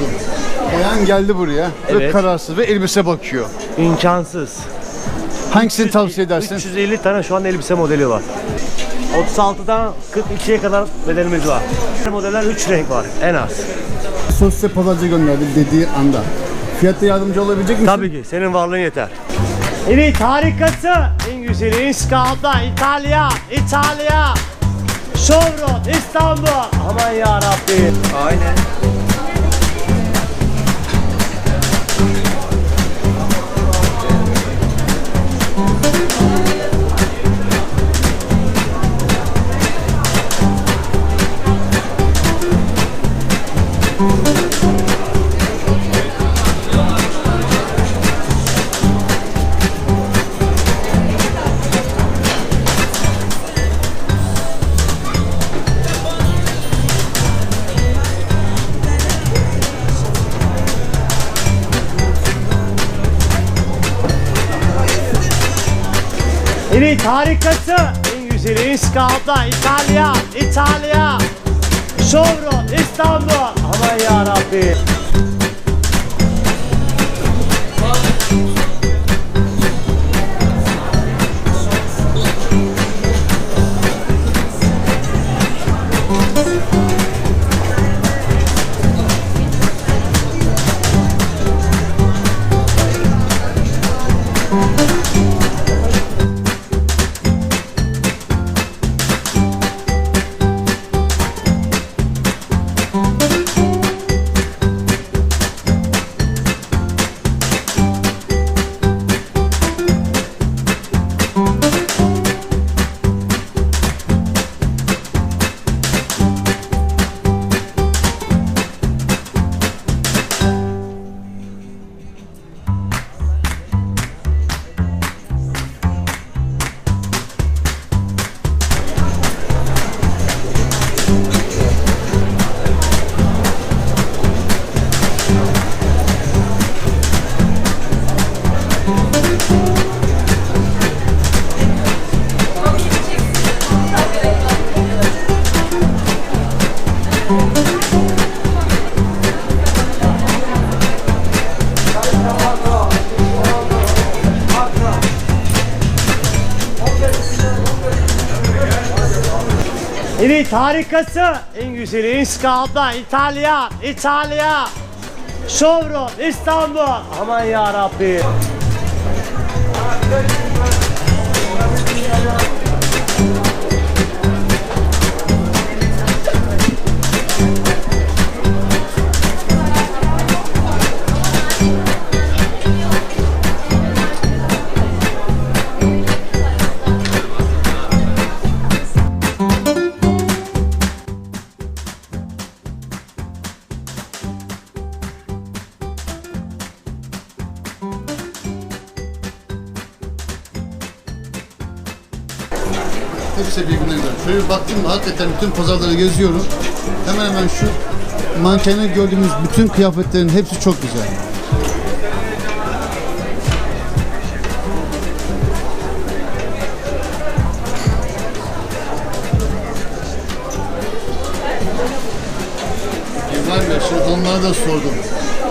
sordum. Bayan geldi buraya ve Evet. kararsız ve elbise bakıyor. İmkansız. Hangisini tavsiye edersin? 350 tane şu an elbise modeli var. 36'dan 42'ye kadar bedenimiz var. Modeller 3 renk var en az. Sosyal pazarcı gönderdi dediği anda. Fiyatta yardımcı olabilecek misin? Tabii ki senin varlığın yeter. Evet harikası. En güzeli İskalda, İtalya, İtalya. Chevron, İstanbul. Aman ya Rabbi. Aynen. Evet harikası. En güzeli İskalda, İtalya, İtalya. Chevron, İstanbul. Aman ya Evet harikası. En güzeli İskalda, İtalya, İtalya. Chevron, İstanbul. Aman ya Rabbi. Hepsi birbirine güzel. Şöyle bir baktım da hakikaten bütün pazarları geziyorum. Hemen hemen şu mankene gördüğümüz bütün kıyafetlerin hepsi çok güzel. İbrahim Bey şimdi da sordum.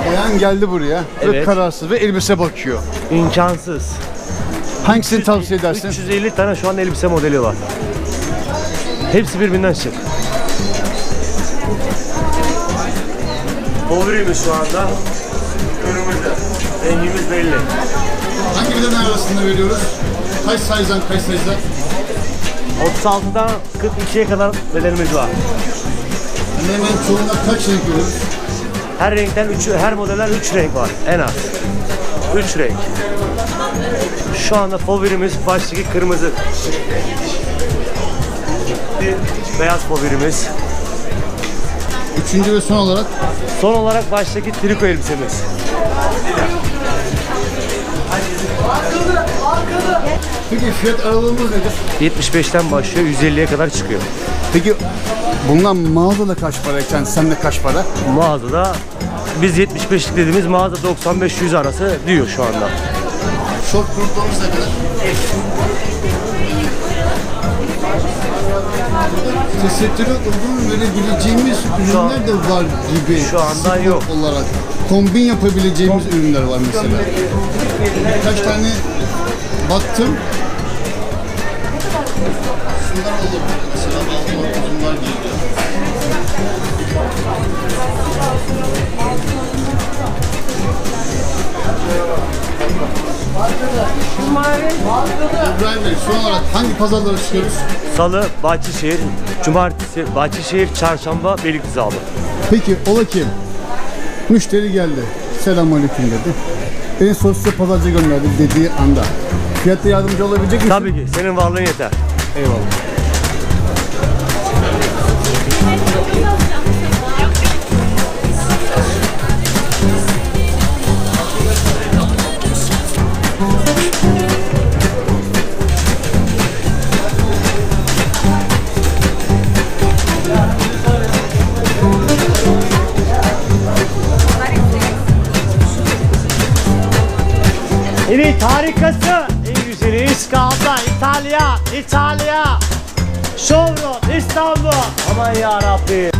Bayan geldi buraya ve Evet. kararsız ve elbise bakıyor. İmkansız. Hangisini tavsiye edersin? 350 tane şu an elbise modeli var. Hepsi birbirinden şık. Favorimiz şu anda kırmızı. Rengimiz belli. Hangi beden arasında veriyoruz? Kaç size'dan kaç size'dan? 36'dan 42'ye kadar bedenimiz var. Hemen hemen çoğunda kaç renk veriyoruz? Her renkten 3 her modeller 3 renk var en az. 3 renk. Şu anda favorimiz baştaki kırmızı. Beyaz favorimiz. Üçüncü ve son olarak Son olarak baştaki triko elbisemiz. Peki fiyat aralığımız nedir? 75'ten başlıyor 150'ye kadar çıkıyor. Peki bundan mağazada kaç parayken sende kaç para? Mağazada biz 75'lik dediğimiz mağaza 95-100 arası diyor şu anda. Şort gruplarımız ne kadar? tesettüre uygun verebileceğimiz Şu an- ürünler de var gibi. Şu anda spor yok. olarak. Kombin yapabileceğimiz ürünler var mesela. Birkaç tane baktım. Şunlar olur. Mesela altı bunlar geliyor. İbrahim Bey son olarak hangi pazarlara çıkıyoruz? Salı Bahçeşehir, Cumartesi Bahçeşehir, Çarşamba Beylikdüzü. Peki ola ki müşteri geldi. Selamünaleyküm dedi. Beni sosyal pazarcı gönderdi dediği anda. Fiyatta yardımcı olabilecek misin? Tabii ki senin varlığın yeter. Eyvallah. Evet harikası. En güzeli İskal'da İtalya, İtalya. Şovron, İstanbul. Aman ya Rabbi.